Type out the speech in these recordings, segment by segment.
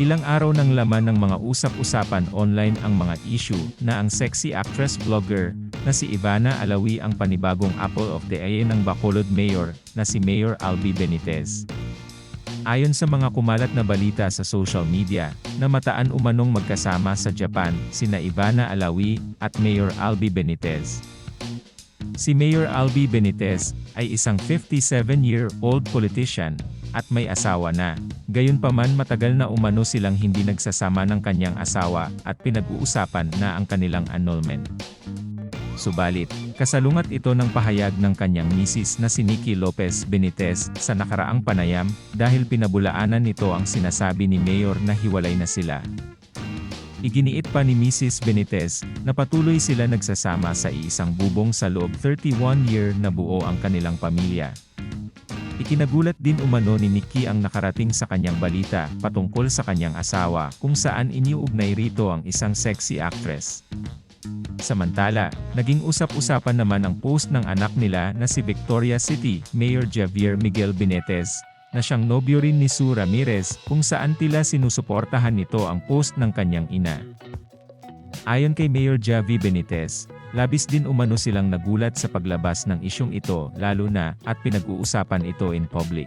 Ilang araw ng laman ng mga usap-usapan online ang mga issue na ang sexy actress vlogger na si Ivana Alawi ang panibagong apple of the eye ng Bacolod Mayor na si Mayor Albi Benitez. Ayon sa mga kumalat na balita sa social media, na mataan umanong magkasama sa Japan, sina Ivana Alawi at Mayor Albi Benitez. Si Mayor Albi Benitez ay isang 57-year-old politician at may asawa na. Gayunpaman matagal na umano silang hindi nagsasama ng kanyang asawa at pinag-uusapan na ang kanilang annulment. Subalit, kasalungat ito ng pahayag ng kanyang misis na si Nikki Lopez Benitez sa nakaraang panayam dahil pinabulaanan nito ang sinasabi ni Mayor na hiwalay na sila. Iginiit pa ni Mrs. Benitez na patuloy sila nagsasama sa iisang bubong sa loob 31 year na buo ang kanilang pamilya. Ikinagulat din umano ni Nikki ang nakarating sa kanyang balita patungkol sa kanyang asawa kung saan iniuugnay rito ang isang sexy actress. Samantala, naging usap-usapan naman ang post ng anak nila na si Victoria City Mayor Javier Miguel Benitez, na siyang nobyo rin ni Sue Ramirez kung saan tila sinusuportahan nito ang post ng kanyang ina. Ayon kay Mayor Javi Benitez, labis din umano silang nagulat sa paglabas ng isyong ito lalo na at pinag-uusapan ito in public.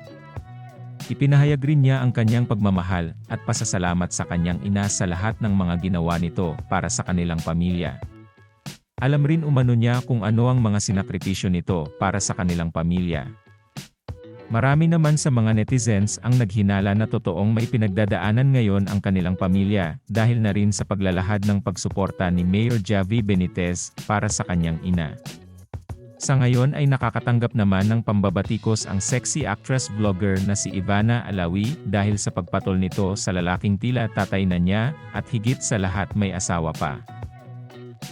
Ipinahayag rin niya ang kanyang pagmamahal at pasasalamat sa kanyang ina sa lahat ng mga ginawa nito para sa kanilang pamilya. Alam rin umano niya kung ano ang mga sinakripisyo nito para sa kanilang pamilya. Marami naman sa mga netizens ang naghinala na totoong may pinagdadaanan ngayon ang kanilang pamilya dahil na rin sa paglalahad ng pagsuporta ni Mayor Javi Benitez para sa kanyang ina. Sa ngayon ay nakakatanggap naman ng pambabatikos ang sexy actress vlogger na si Ivana Alawi dahil sa pagpatol nito sa lalaking tila tatay na niya at higit sa lahat may asawa pa.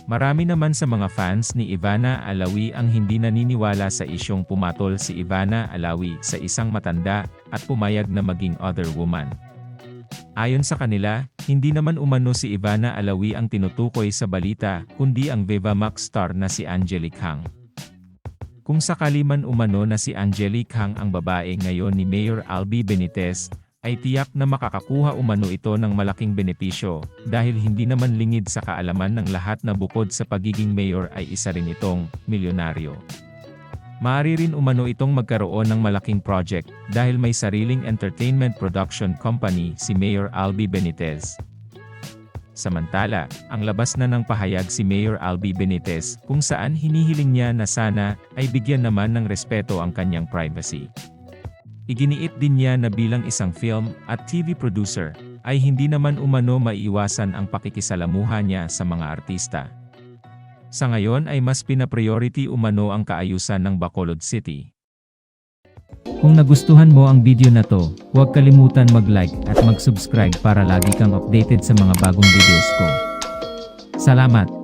Marami naman sa mga fans ni Ivana Alawi ang hindi naniniwala sa isyong pumatol si Ivana Alawi sa isang matanda at pumayag na maging other woman. Ayon sa kanila, hindi naman umano si Ivana Alawi ang tinutukoy sa balita, kundi ang Viva Max star na si Angelique Hang. Kung sakali man umano na si Angelique Hang ang babae ngayon ni Mayor Albi Benitez, ay tiyak na makakakuha umano ito ng malaking benepisyo, dahil hindi naman lingid sa kaalaman ng lahat na bukod sa pagiging mayor ay isa rin itong milyonaryo. Maaari rin umano itong magkaroon ng malaking project, dahil may sariling entertainment production company si Mayor Albi Benitez. Samantala, ang labas na ng pahayag si Mayor Albi Benitez kung saan hinihiling niya na sana ay bigyan naman ng respeto ang kanyang privacy. Iginiit din niya na bilang isang film at TV producer, ay hindi naman umano maiiwasan ang pakikisalamuha niya sa mga artista. Sa ngayon ay mas pinapriority umano ang kaayusan ng Bacolod City. Kung nagustuhan mo ang video na to, huwag kalimutan mag-like at mag-subscribe para lagi kang updated sa mga bagong videos ko. Salamat!